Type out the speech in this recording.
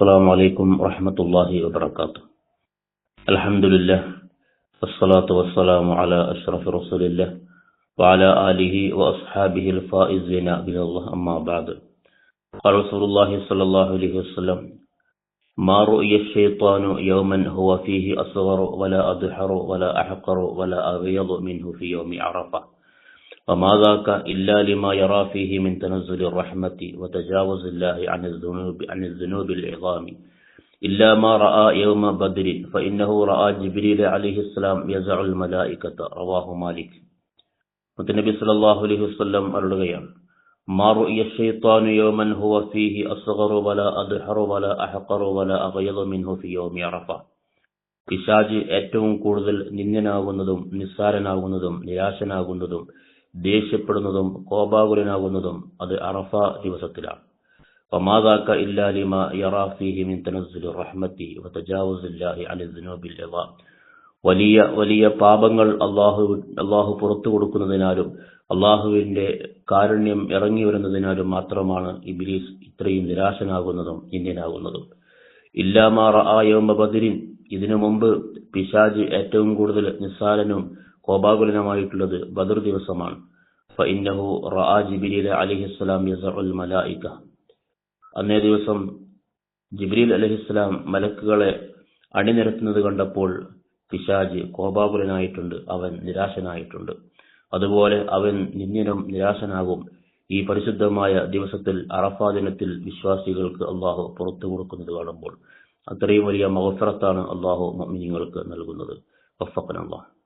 السلام عليكم ورحمة الله وبركاته. الحمد لله والصلاة والسلام على أشرف رسول الله وعلى آله وأصحابه الفائزين بلا الله. أما بعد قال رسول الله صلى الله عليه وسلم ما رؤي الشيطان يوما هو فيه أصغر ولا أدحر ولا أحقر ولا أغيض منه في يوم عرفة. وما ذاك إلا لما يرى فيه من تنزل الرحمة وتجاوز الله عن الذنوب عن الذنوب العظام إلا ما رأى يوم بدر فإنه رأى جبريل عليه السلام يزع الملائكة رواه مالك മുത്തനബി സല്ലല്ലാഹു അലൈഹി വസല്ലം അരുളുകയാണ് മാ റുഇയ الشيطان يوما هو فيه أصغر ولا أدحر ولا أحقر ولا أغيض منه في يوم عرفة പിശാജ് ഏറ്റവും കൂടുതൽ നിന്ദനാകുന്നതും നിസ്സാരനാകുന്നതും നിരാശനാകുന്നതും ദേഷ്യപ്പെടുന്നതും കോപാകുലനാകുന്നതും അത് അറഫ ദിവസത്തിലാണ്. വമാതാക്ക ഇല്ലാലിമ യറാഫിഹി മിൻ തനസ്സുലി റഹ്മത്തി വതജാവുസില്ലാഹി അലി ദുനൂബിൽ ഇളാം വലിയ വലിയ പാപങ്ങൾ അള്ളാഹു അള്ളാഹു പുറത്തു കൊടുക്കുന്നതിനാലും അള്ളാഹുവിന്റെ കാരുണ്യം ഇറങ്ങി വരുന്നതിനാലും മാത്രമാണ് ഇബിലീസ് ഇത്രയും നിരാശനാകുന്നതും ഇന്ത്യനാകുന്നതും ഇല്ലാമാ റആ യൗമ ബദരിൻ ഇതിനു മുമ്പ് പിശാജ് ഏറ്റവും കൂടുതൽ നിസ്സാരനും കോപാകുലനുമായിട്ടുള്ളത് ബദർ ദിവസമാണ്. മലായിക. അന്നേ ദിവസം ജിബ്രീൽ അലൈഹിസ്സലാം മലക്കുകളെ അണിനിരത്തുന്നത് കണ്ടപ്പോൾ പിശാജ് കോപാകുലനായിട്ടുണ്ട് അവൻ നിരാശനായിട്ടുണ്ട്. അതുപോലെ അവൻ നിന്നിനും നിരാശനാകും. ഈ പരിശുദ്ധമായ ദിവസത്തിൽ അറഫാ ദിനത്തിൽ വിശ്വാസികൾക്ക് അള്ളാഹു പുറത്തു കൊടുക്കുന്നത് കാണുമ്പോൾ അത്രയും വലിയ മഹഫറത്താണ് അള്ളാഹു മിനിങ്ങൾക്ക് നൽകുന്നത്. വഫക്കൻ അള്ളാഹ്